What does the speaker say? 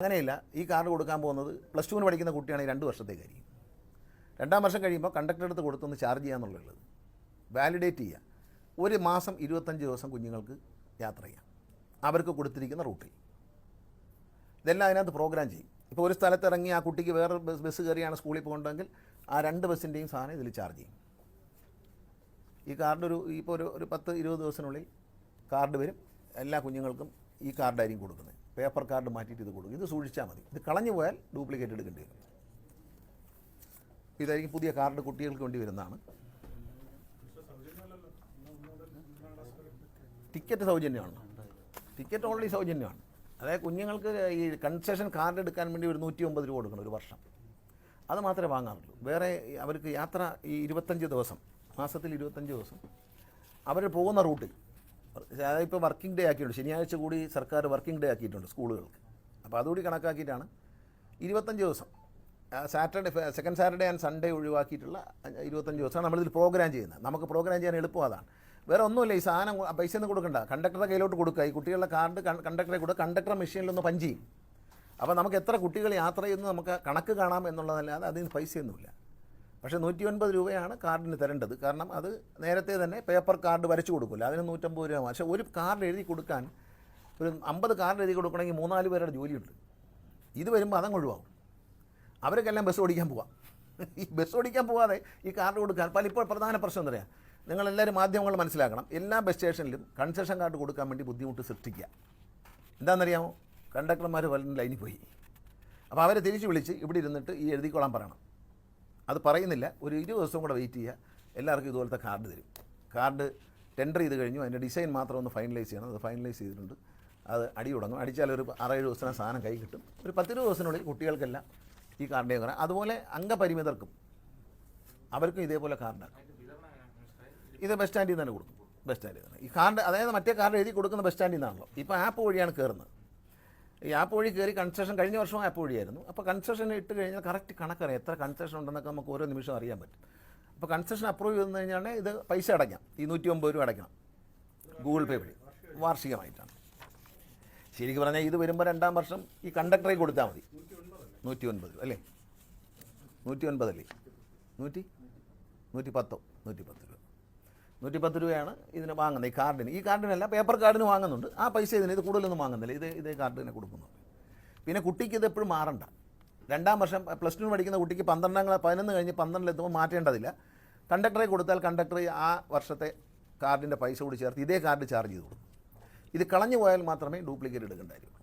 അങ്ങനെയില്ല ഈ കാർഡ് കൊടുക്കാൻ പോകുന്നത് പ്ലസ് ടുവിന് പഠിക്കുന്ന കുട്ടിയാണെങ്കിൽ രണ്ട് വർഷത്തേക്കായിരിക്കും. രണ്ടാം വർഷം കഴിയുമ്പോൾ കണ്ടക്ടർ എടുത്ത് കൊടുത്തൊന്ന് ചാർജ് ചെയ്യാന്നുള്ളത് വാലിഡേറ്റ് ചെയ്യുക ഒരു മാസം ഇരുപത്തഞ്ച് ദിവസം കുഞ്ഞുങ്ങൾക്ക് യാത്ര ചെയ്യാം. അവർക്ക് കൊടുത്തിരിക്കുന്ന റൂട്ടിൽ ഇതെല്ലാം അതിനകത്ത് പ്രോഗ്രാം ചെയ്യും. ഇപ്പോൾ ഒരു സ്ഥലത്ത് ഇറങ്ങി ആ കുട്ടിക്ക് വേറെ ബസ് ബസ് കയറിയാണ് സ്കൂളിൽ പോകേണ്ടതെങ്കിൽ ആ രണ്ട് ബസ്സിന്റെയും സാധനം ഇതിൽ ചാർജ് ചെയ്യും. ഈ കാർഡ് ഒരു ഇപ്പോൾ ഒരു ഒരു പത്ത് ഇരുപത് ദിവസത്തിനുള്ളിൽ കാർഡ് വരും. എല്ലാ കുഞ്ഞുങ്ങൾക്കും ഈ കാർഡായിരിക്കും കൊടുക്കുന്നത്. പേപ്പർ കാർഡ് മാറ്റിയിട്ട് ഇത് കൊടുക്കും. ഇത് സൂക്ഷിച്ചാൽ മതി. ഇത് കളഞ്ഞു പോയാൽ ഡ്യൂപ്ലിക്കേറ്റ് എടുക്കേണ്ടി വരും. ഇതായിരിക്കും പുതിയ കാർഡ് കുട്ടികൾക്ക് വേണ്ടി വരുന്നതാണ്. ടിക്കറ്റ് സൗജന്യമാണ്. ടിക്കറ്റ് ഓൾറെഡി സൗജന്യമാണ്. അതായത് കുഞ്ഞുങ്ങൾക്ക് ഈ കൺസെഷൻ കാർഡ് എടുക്കാൻ വേണ്ടി ഒരു നൂറ്റി ഒമ്പത് രൂപ കൊടുക്കണം ഒരു വർഷം. അത് മാത്രമേ വാങ്ങാറുള്ളൂ. വേറെ അവർക്ക് യാത്ര ഈ ഇരുപത്തഞ്ച് ദിവസം മാസത്തിൽ ഇരുപത്തഞ്ച് ദിവസം അവർ പോകുന്ന റൂട്ടിൽ ഇപ്പോൾ വർക്കിംഗ് ഡേ ആക്കിയിട്ടുണ്ട്. ശനിയാഴ്ച കൂടി സർക്കാർ വർക്കിംഗ് ഡേ ആക്കിയിട്ടുണ്ട് സ്കൂളുകൾക്ക്. അപ്പോൾ അതുകൂടി കണക്കാക്കിയിട്ടാണ് ഇരുപത്തഞ്ച് ദിവസം. Saturday second Saturday and Sunday ഒഴിവാക്കിയിട്ടുള്ള ഇരുപത്തഞ്ച് ദിവസമാണ് നമ്മളിതിൽ പ്രോഗ്രാം ചെയ്യുന്നത്. നമുക്ക് പ്രോഗ്രാം ചെയ്യാൻ എളുപ്പം അതാണ്. വേറെ ഒന്നുമില്ല ഈ സാധനം പൈസ ഒന്നും കൊടുക്കണ്ട. കണ്ടക്ടറുടെ കയ്യിലോട്ട് കൊടുക്കുക. ഈ കുട്ടികളുടെ കാർഡ് കണ്ടക്ടറെ കൊടുക്കുക കണ്ടക്ടർ മെഷീനിലൊന്ന് പഞ്ച് ചെയ്യും. അപ്പോൾ നമുക്ക് എത്ര കുട്ടികൾ യാത്ര ചെയ്യുന്നു നമുക്ക് കണക്ക് കാണാം എന്നുള്ളതല്ലാതെ അതിന് പൈസയൊന്നുമില്ല. പക്ഷേ നൂറ്റി ഒൻപത് രൂപയാണ് കാർഡിന് തരേണ്ടത്. കാരണം അത് നേരത്തെ തന്നെ പേപ്പർ കാർഡ് വരച്ചു കൊടുക്കില്ല. അതിന് നൂറ്റമ്പത് രൂപ പക്ഷേ ഒരു കാർഡ് എഴുതി കൊടുക്കാൻ ഒരു അമ്പത് കാർഡ് എഴുതി കൊടുക്കണമെങ്കിൽ മൂന്നാൽ പേരുടെ ജോലിയുണ്ട്. ഇത് വരുമ്പോൾ അതങ്ങ് ഒഴിവാകും. അവർക്കെല്ലാം ബസ് ഓടിക്കാൻ പോവാം. ഈ ബസ് ഓടിക്കാൻ പോവാതെ ഈ കാർഡ് കൊടുക്കാൻ പല ഇപ്പോൾ പ്രധാന പ്രശ്നം എന്താ പറയുക നിങ്ങളെല്ലാവരും മാധ്യമങ്ങൾ മനസ്സിലാക്കണം. എല്ലാ ബസ് സ്റ്റേഷനിലും കൺസെഷൻ കാർഡ് കൊടുക്കാൻ വേണ്ടി ബുദ്ധിമുട്ട് സൃഷ്ടിക്കുക. എന്താണെന്നറിയാമോ? കണ്ടക്ടർമാർ വല്ല ലൈനിൽ പോയി. അപ്പോൾ അവരെ തിരിച്ച് വിളിച്ച് ഇവിടെ ഇരുന്നിട്ട് ഈ എഴുതിക്കോളാൻ പറയണം. അത് പറയുന്നില്ല. ഒരു ഇരുപത് ദിവസം കൂടെ വെയിറ്റ് ചെയ്യുക. എല്ലാവർക്കും ഇതുപോലത്തെ കാർഡ് തരും. കാർഡ് ടെൻഡർ ചെയ്ത് കഴിഞ്ഞു. അതിന്റെ ഡിസൈൻ മാത്രം ഒന്ന് ഫൈനലൈസ് ചെയ്യണം. അത് ഫൈനലൈസ് ചെയ്തിട്ടുണ്ട്. അത് അടി തുടങ്ങും. അടിച്ചാൽ ഒരു ആറേഴ് ദിവസത്തിന് സാധനം കൈ കിട്ടും. ഒരു പത്തിരുപത് ദിവസത്തിനുള്ളിൽ കുട്ടികൾക്കെല്ലാം ഈ കാർഡിനെ പറയാം അതുപോലെ അംഗപരിമിതർക്കും അവർക്കും ഇതേപോലെ കാർഡാണ് ഇത് ബസ് സ്റ്റാൻഡിൽ നിന്ന് തന്നെ കൊടുക്കും. ബസ് സ്റ്റാൻഡിൽ തന്നെ ഈ കാർഡ് അതായത് മറ്റേ കാർഡ് എഴുതി കൊടുക്കുന്ന ബസ് സ്റ്റാൻഡിൽ നിന്നാണല്ലോ. ഇപ്പോൾ ആപ്പ് വഴിയാണ് കയറുന്നത് ഈ ആപ്പ് വഴി കയറി കൺസെഷൻ കഴിഞ്ഞ വർഷം ആപ്പ് വഴിയായിരുന്നു. അപ്പോൾ കൺസെഷൻ ഇട്ട് കഴിഞ്ഞാൽ കറക്റ്റ് കണക്കറിയാം എത്ര കൺസെഷൻ ഉണ്ടെന്നൊക്കെ നമുക്ക് ഓരോ നിമിഷം അറിയാൻ പറ്റും. അപ്പോൾ കൺസെഷൻ അപ്രൂവ് ചെയ്തു കഴിഞ്ഞാൽ ഇത് പൈസ അടയ്ക്കാം. ഈ നൂറ്റി ഒമ്പത് രൂപ അടയ്ക്കണം. ഗൂഗിൾ പേ വഴി. വാർഷികമായിട്ടാണ്. ശരിക്കും പറഞ്ഞാൽ ഇത് വരുമ്പോൾ രണ്ടാം വർഷം ഈ കണ്ടക്ടറെ കൊടുത്താൽ മതി. നൂറ്റി ഒൻപത് രൂപ അല്ലേ? നൂറ്റി ഒൻപതല്ലേ നൂറ്റി? നൂറ്റി പത്തോ നൂറ്റി പത്ത് രൂപ. നൂറ്റി പത്ത് രൂപയാണ് ഇതിന് വാങ്ങുന്നത് ഈ കാർഡിന്. ഈ കാർഡിനല്ല പേപ്പർ കാർഡിന് വാങ്ങുന്നുണ്ട്. ആ പൈസ ഇതിന് ഇത് കൂടുതലൊന്നും വാങ്ങുന്നില്ല. ഇത് ഇതേ കാർഡിനെ കൊടുക്കുന്നുണ്ട്. പിന്നെ കുട്ടിക്ക് ഇത് എപ്പോഴും മാറണ്ട. രണ്ടാം വർഷം പ്ലസ് ടു പഠിക്കുന്ന കുട്ടിക്ക് പന്ത്രണ്ടാം ക്ലാസ് പതിനൊന്ന് കഴിഞ്ഞ് പന്ത്രണ്ടിലെത്തുമ്പോൾ മാറ്റേണ്ടതില്ല. കണ്ടക്ടറെ കൊടുത്താൽ കണ്ടക്ടർ ആ വർഷത്തെ കാർഡിന്റെ പൈസ കൂടി ചേർത്ത് ഇതേ കാർഡ് ചാർജ് ചെയ്ത് കൊടുക്കും. ഇത് കളഞ്ഞു പോയാൽ മാത്രമേ ഡ്യൂപ്ലിക്കേറ്റ് എടുക്കേണ്ട കാര്യമുള്ളൂ